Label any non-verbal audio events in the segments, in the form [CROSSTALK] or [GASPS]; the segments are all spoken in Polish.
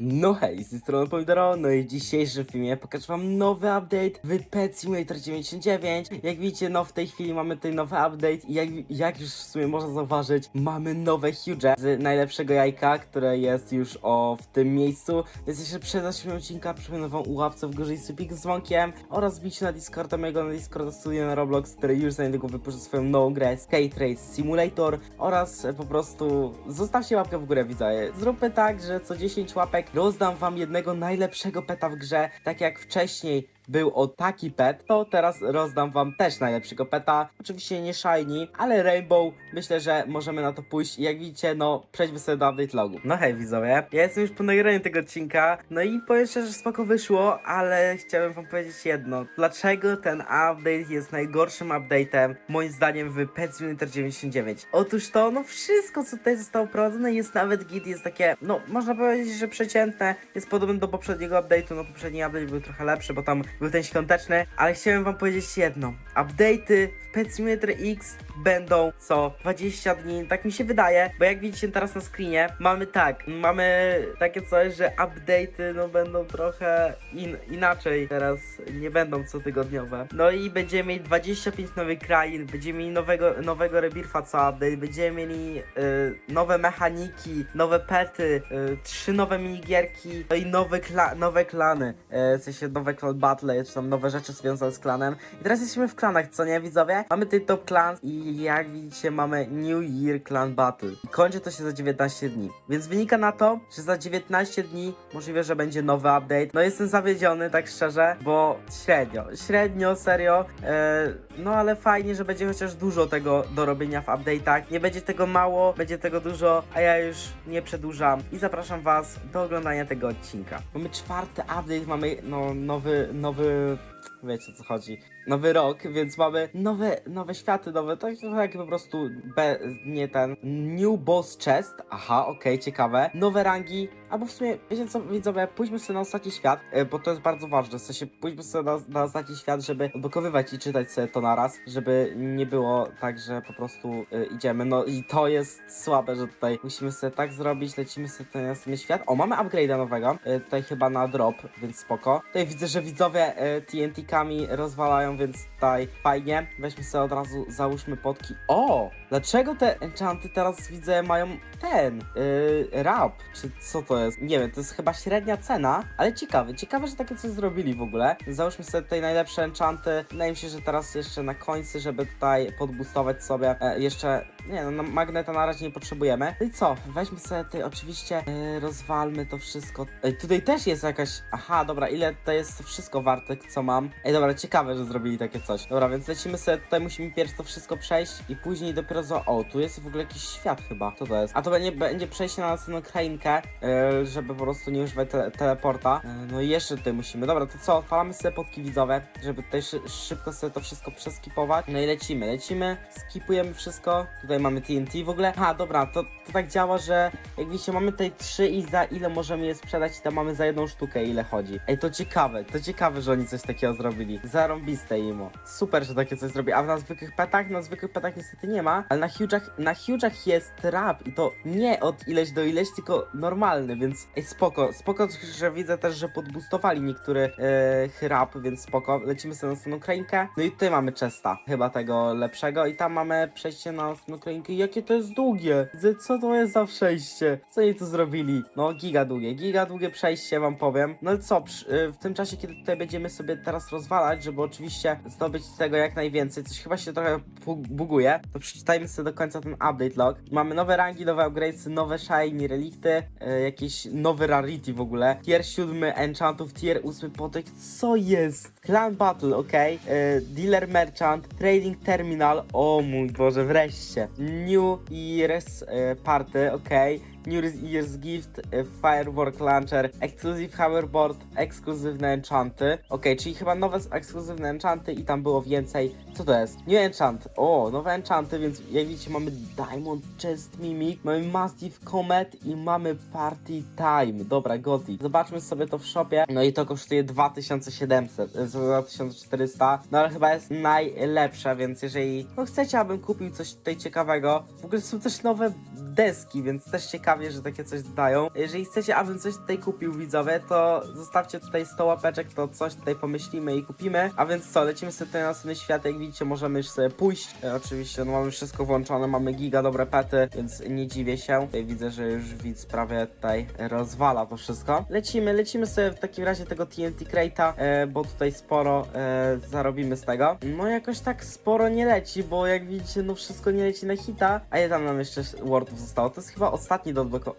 No hej, z tej strony Pomidoro, no i w dzisiejszym filmie pokażę wam nowy update w Pet Simulator 99 Jak widzicie, no w tej chwili mamy tutaj nowy update i jak, jak już w sumie można zauważyć, mamy nowe huge z najlepszego jajka, które jest już o w tym miejscu. Więc jeszcze przed zaczęciem odcinka przypominam wam łapce w górze i subik z dzwonkiem Oraz wbić na Discorda mojego na Discorda studia na Roblox, który już za niedługo wypuszcza swoją nową grę Skate Race Simulator Oraz po prostu zostawcie łapkę w górę widzowie. Zróbmy tak, że co 10 łapek rozdam wam jednego najlepszego peta w grze, tak jak wcześniej był o taki pet, to teraz rozdam wam też najlepszego peta. Oczywiście nie shiny, ale rainbow. Myślę, że możemy na to pójść. Jak widzicie, no przejdźmy sobie do update logu. No hej widzowie, ja jestem już po nagraniu tego odcinka. No i powiem szczerze, że spoko wyszło, ale chciałem wam powiedzieć jedno. Dlaczego ten update jest najgorszym update'em moim zdaniem w Pet Simulator 99? Otóż to, no wszystko co tutaj zostało wprowadzone jest nawet git, jest takie, no można powiedzieć, że przeciętne. Jest podobne do poprzedniego update'u, no poprzedni update był trochę lepszy, bo tam był ten świąteczny, ale chciałem wam powiedzieć jedno. Update'y w Pet Simulator X będą co 20 dni, tak mi się wydaje, bo jak widzicie teraz na screenie, mamy tak, mamy takie coś, że update'y no będą trochę in, inaczej, teraz nie będą cotygodniowe. No i będziemy mieli 25 nowych krain, będziemy mieli nowego, nowego rebirfa co update, będziemy mieli y, nowe mechaniki, nowe pety, y, trzy nowe minigierki, no i nowe, kla nowe klany, y, w sensie nowe clan battle, czy tam nowe rzeczy związane z klanem. I teraz jesteśmy w klanach, co nie widzowie? Mamy tutaj top clans i jak widzicie mamy New Year Clan Battle. I kończy to się za 19 dni. Więc wynika na to, że za 19 dni możliwe, że będzie nowy update. No jestem zawiedziony, tak szczerze, bo średnio, średnio, serio. E, no ale fajnie, że będzie chociaż dużo tego do robienia w update'ach. Nie będzie tego mało, będzie tego dużo, a ja już nie przedłużam i zapraszam was do oglądania tego odcinka. Mamy czwarty update, mamy no, nowy, nowy 那。Wiecie co chodzi. Nowy rok, więc mamy nowe, nowe światy, nowe, tak jak po prostu be, nie ten New Boss Chest, aha, okej, ciekawe, nowe rangi, albo w sumie, wiecie co, widzowie, pójdźmy sobie na ostatni świat, e, bo to jest bardzo ważne, w sensie pójdźmy sobie na, na ostatni świat, żeby odblokowywać i czytać sobie to naraz, żeby nie było tak, że po prostu e, idziemy, no i to jest słabe, że tutaj musimy sobie tak zrobić, lecimy sobie ten następny świat, o, mamy upgrade'a nowego, e, tutaj chyba na drop, więc spoko, tutaj widzę, że widzowie e, TNT-kami rozwalają, więc tutaj fajnie. Weźmy sobie od razu, załóżmy potki. O! Dlaczego te enchanty teraz widzę mają ten yy, rap? Czy co to jest? Nie wiem, to jest chyba średnia cena, ale ciekawe. Ciekawe, że takie coś zrobili w ogóle. Załóżmy sobie tutaj najlepsze enchanty. Wydaje mi się, że teraz jeszcze na końcu, żeby tutaj podboostować sobie e, jeszcze nie no, na magneta na razie nie potrzebujemy. No i co? Weźmy sobie tutaj oczywiście, yy, rozwalmy to wszystko. Ej, tutaj też jest jakaś, aha, dobra, ile to jest wszystko warte, co mam. Ej, dobra, ciekawe, że zrobili takie coś. Dobra, więc lecimy sobie, tutaj musimy pierw to wszystko przejść i później dopiero za, o, tu jest w ogóle jakiś świat chyba, co to jest? A to będzie, będzie przejście na następną krainkę, yy, żeby po prostu nie używać tele, teleporta. Yy, no i jeszcze tutaj musimy, dobra, to co? Odpalamy sobie podki widzowe, żeby tutaj szy szybko sobie to wszystko przeskipować. No i lecimy, lecimy, skipujemy wszystko. Tutaj mamy TNT w ogóle. Ha, dobra, to, to tak działa, że jak widzicie, mamy tutaj trzy i za ile możemy je sprzedać, tam mamy za jedną sztukę, ile chodzi. Ej, to ciekawe, to ciekawe, że oni coś takiego zrobili. Zarąbiste imo. Super, że takie coś zrobi. A na zwykłych petach, na zwykłych petach niestety nie ma, ale na huge'ach, na huge'ach jest rap i to nie od ileś do ileś, tylko normalny, więc ej, spoko. Spoko, że widzę też, że podboostowali niektóry e, rap, więc spoko. Lecimy sobie na następną krainkę. No i tutaj mamy Chesta, chyba tego lepszego i tam mamy przejście na następną krainkę. Jakie to jest długie! Widzę, Co to jest za przejście? Co oni tu zrobili? No, giga długie, giga długie przejście wam powiem. No i co, przy, y, w tym czasie, kiedy tutaj będziemy sobie teraz rozwalać, żeby oczywiście zdobyć z tego jak najwięcej, coś chyba się trochę buguje, to przeczytajmy sobie do końca ten update log. Mamy nowe rangi, nowe upgrades, nowe shiny, relikty, y, jakieś nowe rarity w ogóle. Tier 7 enchantów, tier 8 potek, co jest? Clan Battle, ok. dealer Merchant, Trading Terminal, o mój Boże, wreszcie. New Year's y, Party, ok. New Year's Gift, y, Firework Launcher, Exclusive Hoverboard, ekskluzywne enchanty. Okej, czyli chyba nowe ekskluzywne enchanty i tam było więcej. Co to jest? New enchant. O, nowe enchanty, więc jak widzicie mamy Diamond Chest Mimic, mamy Mastiff Comet i mamy Party Time. Dobra, Goti. Zobaczmy sobie to w shopie. No i to kosztuje 2700, y, 2400. No ale chyba jest najlepsze, więc jeżeli no chcecie, abym kupił coś tutaj ciekawego. W ogóle są też nowe deski, więc też ciekawie, że takie coś dodają. Jeżeli chcecie, abym coś tutaj kupił, widzowie, to zostawcie tutaj 100 łapeczek, to coś tutaj pomyślimy i kupimy. A więc co, lecimy sobie tutaj na następny świat, jak widzicie, możemy już sobie pójść. E, oczywiście, no mamy wszystko włączone, mamy giga dobre pety, więc nie dziwię się. Tutaj widzę, że już widz prawie tutaj rozwala to wszystko. Lecimy, lecimy sobie w takim razie tego TNT Crate'a, e, bo tutaj sporo e, zarobimy z tego. No jakoś tak sporo nie leci, bo jak widzicie, no wszystko nie leci na hita. A ile tam nam jeszcze wordów zostało? To jest chyba ostatni do odblokowania.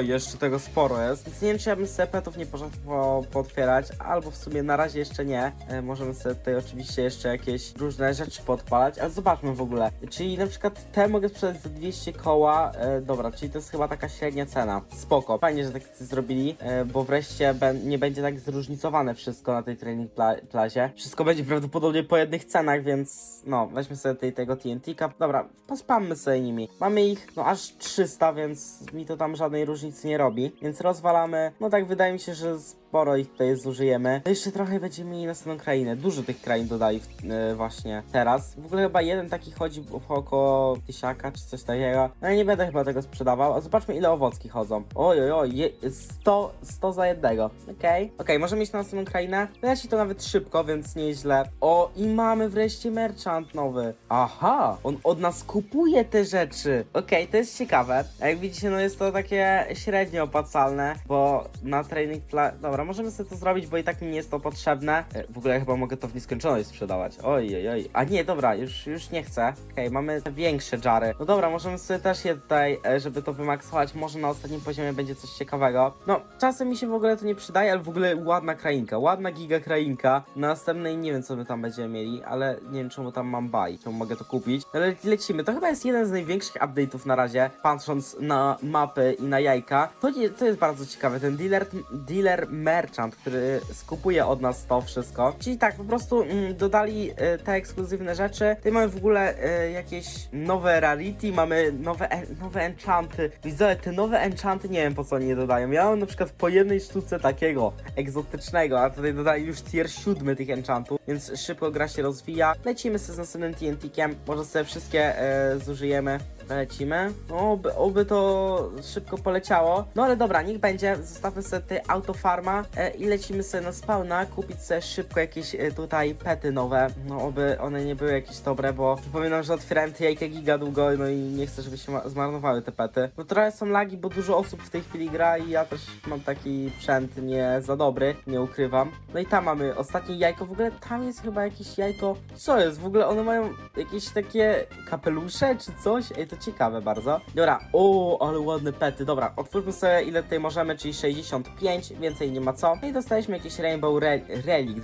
Jeszcze tego sporo jest. Więc nie wiem, czy ja bym sobie petów nie poszedł po, pootwierać, albo w sumie na razie jeszcze nie. E, możemy sobie tutaj oczywiście jeszcze jakieś różne rzeczy podpalać, ale zobaczmy w ogóle. Czyli na przykład te mogę sprzedać za 200 koła. E, dobra, czyli to jest chyba taka średnia cena. Spoko. Fajnie, że tak zrobili, e, bo wreszcie nie będzie tak zróżnicowane wszystko na tej training pla plazie. Wszystko będzie prawdopodobnie po jednych cenach, więc no, weźmy sobie tutaj tego TNT-ka. Dobra, pospammy sobie nimi. Mamy ich, no aż 300, więc mi to tam żadnej różnicy nie robi. Więc rozwalamy. No tak, wydaje mi się, że sporo ich tutaj zużyjemy. No jeszcze trochę będziemy mieli następną krainę. Dużo tych krain dodali w, e, właśnie teraz. W ogóle chyba jeden taki chodzi około tysiaka czy coś takiego. No nie będę chyba tego sprzedawał. A zobaczmy ile owocki chodzą. Oj, oj, oj, je, 100, 100 za jednego. Okej. Okej, możemy iść na następną krainę. Leci to nawet szybko, więc nieźle. O, i mamy wreszcie merchant nowy. Aha, on od nas kupuje te rzeczy. Okej, to jest ciekawe. Jak widzicie, no jest to takie średnio opłacalne, bo na training pla... Dobra, możemy sobie to zrobić, bo i tak mi nie jest to potrzebne. E, W ogóle chyba mogę to w nieskończoność sprzedawać. Oj, oj, oj. A nie, dobra, już, już nie chcę. Okej, mamy te większe jary. No dobra, możemy sobie też je tutaj, e, żeby to wymaksować. Może na ostatnim poziomie będzie coś ciekawego. No, czasem mi się w ogóle to nie przydaje, ale w ogóle ładna krainka. Ładna giga krainka. Na następnej nie wiem, co my tam będziemy mieli, ale nie wiem, czemu tam mam buy, czemu mogę to kupić. Ale lecimy. To chyba jest jeden z największych update'ów na razie, patrząc na mapy i na jajka. To, nie, to jest bardzo ciekawe. Ten dealer, dealer merchant, który skupuje od nas to wszystko. Czyli tak, po prostu mm, dodali e, te ekskluzywne rzeczy. Tutaj mamy w ogóle e, jakieś nowe rarity, mamy nowe, en, nowe enchanty. Widzę, te nowe enchanty nie wiem po co oni je dodają. Ja mam na przykład po jednej sztuce takiego egzotycznego, a tutaj dodali już tier 7 tych enchantów, więc szybko gra się rozwija. Lecimy sobie z następnym TNT-kiem, może sobie wszystkie e, zużyjemy. Lecimy. No, oby, oby to szybko poleciało. No ale dobra, niech będzie. Zostawmy sobie autofarma e, i lecimy sobie na spawna, kupić sobie szybko jakieś e, tutaj pety nowe. No, oby one nie były jakieś dobre, bo przypominam, że otwierałem te jajka giga długo, no i nie chcę, żeby się ma- zmarnowały te pety. No trochę są lagi, bo dużo osób w tej chwili gra i ja też mam taki sprzęt nie za dobry, nie ukrywam. No i tam mamy ostatnie jajko. W ogóle tam jest chyba jakieś jajko. Co jest? W ogóle one mają jakieś takie kapelusze czy coś? Ej, to ciekawe bardzo. Dobra, o, ale ładne pety. Dobra, otwórzmy sobie ile tutaj możemy, czyli 65, więcej nie ma co. No i dostaliśmy jakiś Rainbow Re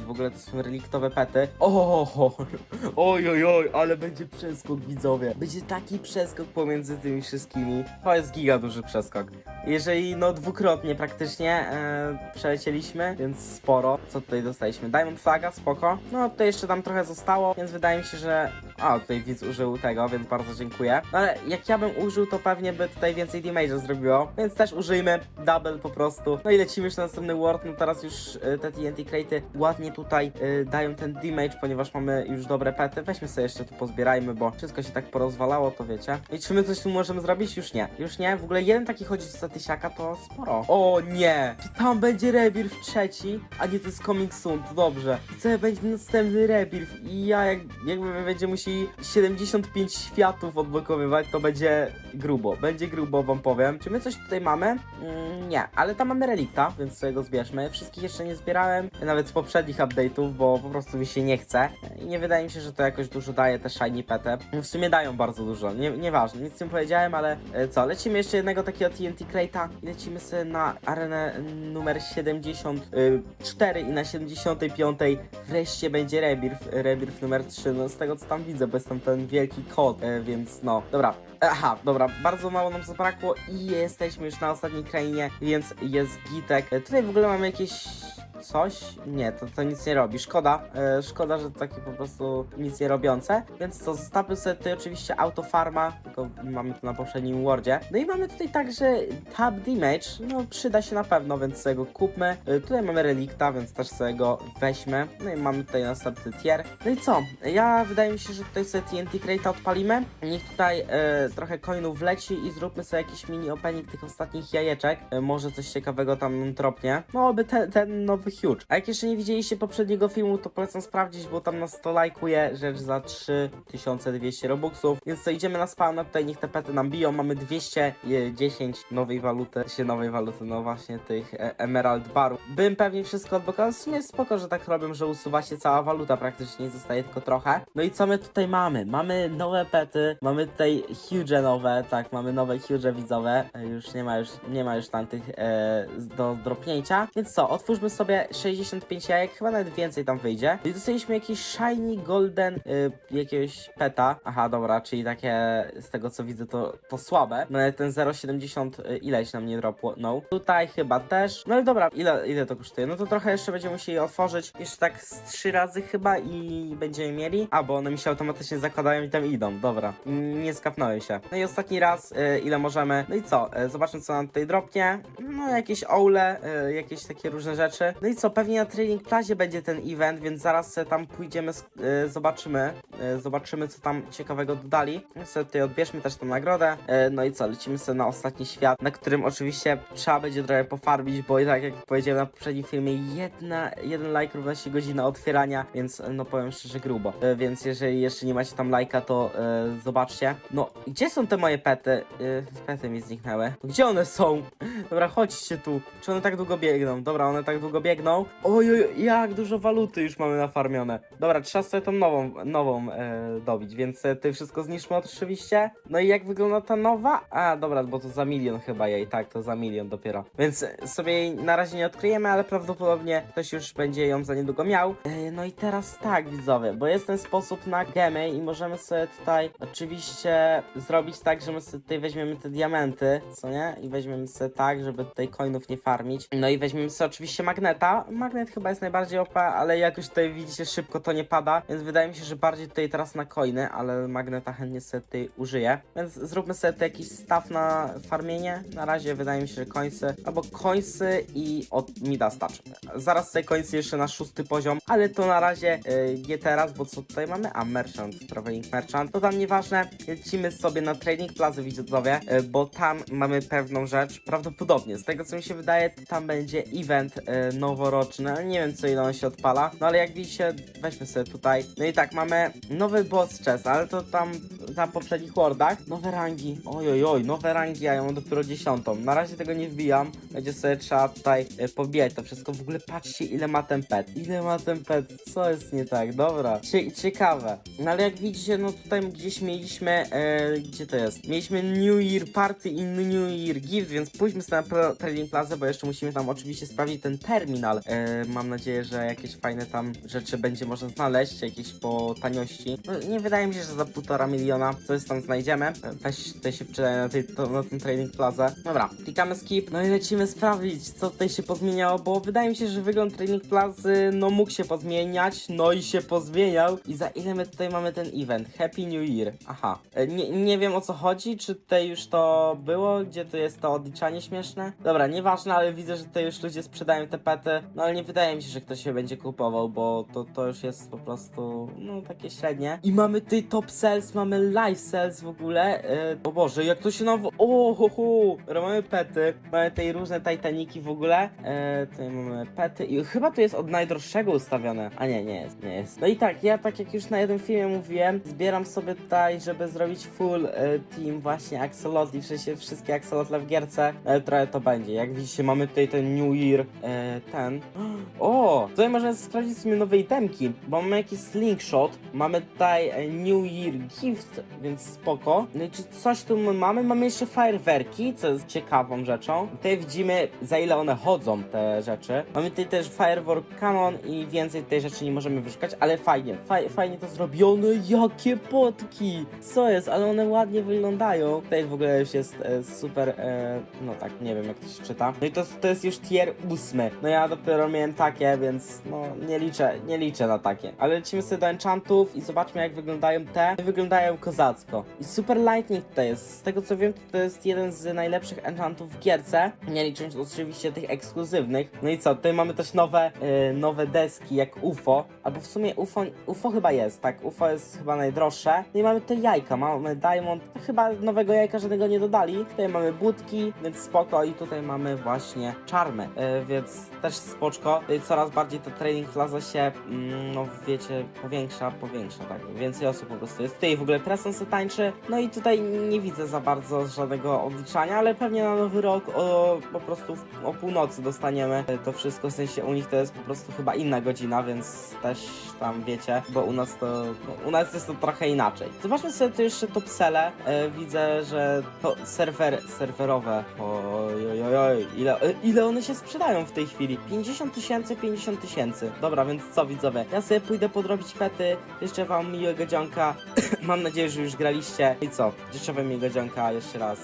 w ogóle to są reliktowe pety. O, oj, oj, oj, ale będzie przeskok, widzowie. Będzie taki przeskok pomiędzy tymi wszystkimi. To jest giga duży przeskok. Jeżeli, no, dwukrotnie praktycznie e, przelecieliśmy, więc sporo. Co tutaj dostaliśmy? Diamond Flaga, spoko. No, tutaj jeszcze tam trochę zostało, więc wydaje mi się, że... A, tutaj widz użył tego, więc bardzo dziękuję. No, ale jak ja bym użył, to pewnie by tutaj więcej damage'a zrobiło, więc też użyjmy double po prostu. No i lecimy już na następny ward, no teraz już y, te TNT crate'y ładnie tutaj y, dają ten damage, ponieważ mamy już dobre pety. Weźmy sobie jeszcze tu pozbierajmy, bo wszystko się tak porozwalało, to wiecie. I czy my coś tu możemy zrobić? Już nie. Już nie. W ogóle jeden taki chodzi za tysiaka, to sporo. O nie! Czy tam będzie rebirth trzeci? A nie, to jest coming soon, to dobrze. I co będzie następny rebirth i ja jak, jakby będzie musi 75 światów odblokowywać, to będzie grubo. Będzie grubo, wam powiem. Czy my coś tutaj mamy? Mm, nie, ale tam mamy relikta, więc sobie go zbierzmy. Wszystkich jeszcze nie zbierałem, nawet z poprzednich update'ów, bo po prostu mi się nie chce. I nie wydaje mi się, że to jakoś dużo daje te shiny petę. W sumie dają bardzo dużo, nie, nieważne, nic z tym powiedziałem, ale e, co, lecimy jeszcze jednego takiego TNT Crate'a i lecimy sobie na arenę numer 74 i na 75 wreszcie będzie rebirth, rebirth numer 3, no z tego co tam widzę, bo jest tam ten wielki kod, e, więc no, dobra. Aha, dobra, bardzo mało nam zabrakło i jesteśmy już na ostatniej krainie, więc jest gitek. E, Tutaj w ogóle mamy jakieś coś. Nie, to, to nic nie robi. Szkoda. E, szkoda, że takie po prostu nic nie robiące. Więc co, zostawmy sobie tutaj oczywiście autofarma, tylko mamy to na poprzednim Wordzie. No i mamy tutaj także Tab Damage. No przyda się na pewno, więc sobie go kupmy. E, tutaj mamy relikta, więc też sobie go weźmy. No i mamy tutaj następny tier. No i co? Ja wydaje mi się, że tutaj sobie TNT Crate odpalimy. Niech tutaj e, trochę coinów wleci i zróbmy sobie jakiś mini opening tych ostatnich jajeczek. E, może coś ciekawego tam tropnie. No, oby ten, ten nowy huge. A jak jeszcze nie widzieliście poprzedniego filmu, to polecam sprawdzić, bo tam nas to lajkuje rzecz za 3200 robuxów. Więc co, idziemy na spawna, tutaj niech te pety nam biją. Mamy 210 nowej waluty, się nowej waluty, no właśnie tych e, emerald barów. Bym pewnie wszystko odblokował. W sumie spoko, że tak robią, że usuwa się cała waluta praktycznie, zostaje tylko trochę. No i co my tutaj mamy? Mamy nowe pety, mamy tutaj huge nowe, tak, mamy nowe huge widzowe. E, Już nie ma już, nie ma już tamtych e, do dropnięcia. Więc co, otwórzmy sobie 65 jajek, chyba nawet więcej tam wyjdzie. I dostaliśmy jakiś shiny golden y, jakiegoś peta. Aha, dobra, czyli takie z tego co widzę to, to słabe. No ale ten 0,70 y, ileś nam nie dropło. No. Tutaj chyba też. No ale dobra, ile, ile to kosztuje? No to trochę jeszcze będziemy musieli otworzyć. Jeszcze tak z trzy razy chyba i będziemy mieli. A, bo one mi się automatycznie zakładają i tam idą. Dobra. Mm, Nie skapnąłem się. No i ostatni raz, y, ile możemy. No i co? Y, zobaczmy co nam tutaj dropnie. No jakieś oule, y, jakieś takie różne rzeczy. No i co? Pewnie na Training Plazie będzie ten event, więc zaraz sobie tam pójdziemy, y, zobaczymy. y, Zobaczymy co tam ciekawego dodali. Sobie tutaj odbierzmy też tą nagrodę. Y, No i co? Lecimy sobie na ostatni świat, na którym oczywiście trzeba będzie trochę pofarbić, bo i tak jak powiedziałem na poprzednim filmie, jedna, jeden like równa się godzina otwierania, więc no powiem szczerze grubo. Więc jeżeli jeszcze nie macie tam lajka, to zobaczcie. No, gdzie są te moje pety? Y, pety mi zniknęły. Gdzie one są? Dobra, chodźcie tu. Czy one tak długo biegną? Dobra, one tak długo biegną. Oj, oj, jak dużo waluty już mamy nafarmione. Dobra, trzeba sobie tą nową, nową e, dobić, więc e, ty wszystko zniszczmy oczywiście. No i jak wygląda ta nowa? A, dobra, bo to za milion chyba jej, tak, to za milion dopiero. Więc e, sobie jej na razie nie odkryjemy, ale prawdopodobnie ktoś już będzie ją za niedługo miał. E, no i teraz tak, widzowie, bo jest ten sposób na gemy i możemy sobie tutaj oczywiście zrobić tak, że my sobie tutaj weźmiemy te diamenty, co nie? I weźmiemy sobie tak, żeby tutaj coinów nie farmić. No i weźmiemy sobie oczywiście magneta. Magnet chyba jest najbardziej OP, ale jak już tutaj widzicie, szybko to nie pada, więc wydaje mi się, że bardziej tutaj teraz na coiny, ale magneta chętnie sobie tutaj użyję. Więc zróbmy sobie tutaj jakiś staw na farmienie. Na razie wydaje mi się, że końcy, albo końcy i od mida starczy. Zaraz sobie końcy jeszcze na szósty poziom, ale to na razie y, nie teraz, bo co tutaj mamy? A, merchant, traveling merchant. To tam nieważne, lecimy sobie na trading plaza widzowie, y, bo tam mamy pewną rzecz, prawdopodobnie, z tego co mi się wydaje, tam będzie event y, noworoczny, ale nie wiem co ile on się odpala, no ale jak widzicie, weźmy sobie tutaj, no i tak, mamy nowy boss chest, ale to tam na poprzednich wardach, nowe rangi, oj oj nowe rangi, a ja mam dopiero dziesiątą, na razie tego nie wbijam, będzie sobie trzeba tutaj y, pobijać to wszystko, w ogóle patrzcie ile ma ten pet, ile ma ten pet, co jest nie tak, dobra, Cie ciekawe, no ale jak widzicie, no tutaj gdzieś mieliśmy, e, gdzie to jest, mieliśmy New Year Party i New Year Gift, więc pójdźmy sobie na Trading Plaza, bo jeszcze musimy tam oczywiście sprawdzić ten e, mam nadzieję, że jakieś fajne tam rzeczy będzie można znaleźć, jakieś po taniości, no nie wydaje mi się, że za półtora miliona coś tam znajdziemy, E, weź tutaj się przydaje na, tej, na ten Trading Plaza, dobra, klikamy skip, no i lecimy sprawdzić, co tutaj się pozmieniało, bo wydaje mi się, że wygląd Trading Plazy, no mógł się pozmieniać, no i się pozmieniał. I za ile my tutaj mamy ten event, Happy New Year, aha, E, nie, nie wiem o co chodzi, czy tutaj już to było, gdzie tu jest to odliczanie śmieszne, dobra, nieważne, ale widzę, że tutaj już ludzie sprzedają te pety, no ale nie wydaje mi się, że ktoś się będzie kupował, bo to, to już jest po prostu, no takie średnie i mamy tutaj top sales, mamy live sales w ogóle, e, o Boże, jak to się nam, o ho, ho, mamy pety, mamy tutaj różne Titaniki w ogóle, e, tutaj mamy pety i chyba to jest od najdroższego ustawione, a nie, nie jest, nie jest. No i tak, ja tak jak już na jednym filmie mówiłem, zbieram sobie tutaj, żeby zrobić full e, team właśnie Axolotli, w sensie wszystkie Axolotle w gierce, ale trochę to będzie. Jak widzicie, mamy tutaj ten New Year, e, ten. [GASPS] O, tutaj można sprawdzić sobie nowe itemki, bo mamy jakiś slingshot, mamy tutaj e, New Year Gift, więc spoko. No i czy coś tu my mamy? Mamy jeszcze fajerwerki, co jest ciekawą rzeczą. Tutaj widzimy, za ile one chodzą, te rzeczy. Mamy tutaj też Firework Cannon i więcej tej rzeczy nie możemy wyszukać, ale fajnie, faj, fajnie to zrobione. Jakie potki! Co jest? Ale one ładnie wyglądają. Tutaj w ogóle już jest e, super, e, no tak, nie wiem jak to się czyta. No i to, to jest już tier ósmy. No ja dopiero miałem takie, więc no nie liczę, nie liczę na takie. Ale lecimy sobie do enchantów i zobaczmy jak wyglądają te. Wyglądają kozacko. I Super Lightning tutaj jest. Z tego co wiem, to jest jeden z najlepszych enchantów w gierce. Nie licząc oczywiście tych ekskluzywnych. No i co, tutaj mamy też nowe, e, nowe deski jak UFO. Albo w sumie UFO, UFO chyba jest, tak? UFO jest chyba najdroższe. No i mamy te jajka, mamy Diamond. Chyba nowego jajka żadnego nie dodali. Tutaj mamy budki, więc spoko. I tutaj mamy właśnie czarmy, e, więc też spoczko. E, Coraz bardziej ta training plaza się, mm, no wiecie, powiększa, powiększa, tak. Więcej osób po prostu jest. Tutaj w ogóle Preston se tańczy. No i tutaj nie widzę za bardzo żadnego odliczania, ale pewnie na nowy rok o, po prostu o północy dostaniemy to wszystko. W sensie u nich to jest po prostu chyba inna godzina, więc też tam wiecie, bo u nas to, no, u nas jest to trochę inaczej. Zobaczmy sobie tu jeszcze topsele. E, widzę, że to serwer, serwerowe. Oj, oj, oj, oj. Ile, ile one się sprzedają w tej chwili? 50 tysięcy, 50 tysięcy. Dobra, więc co widzowie? Ja sobie pójdę podrobić pety. Życzę wam miłego dzionka. [CLEARS THROAT] Mam nadzieję, że już graliście. I co? Życzę wam miłego dzionka jeszcze raz.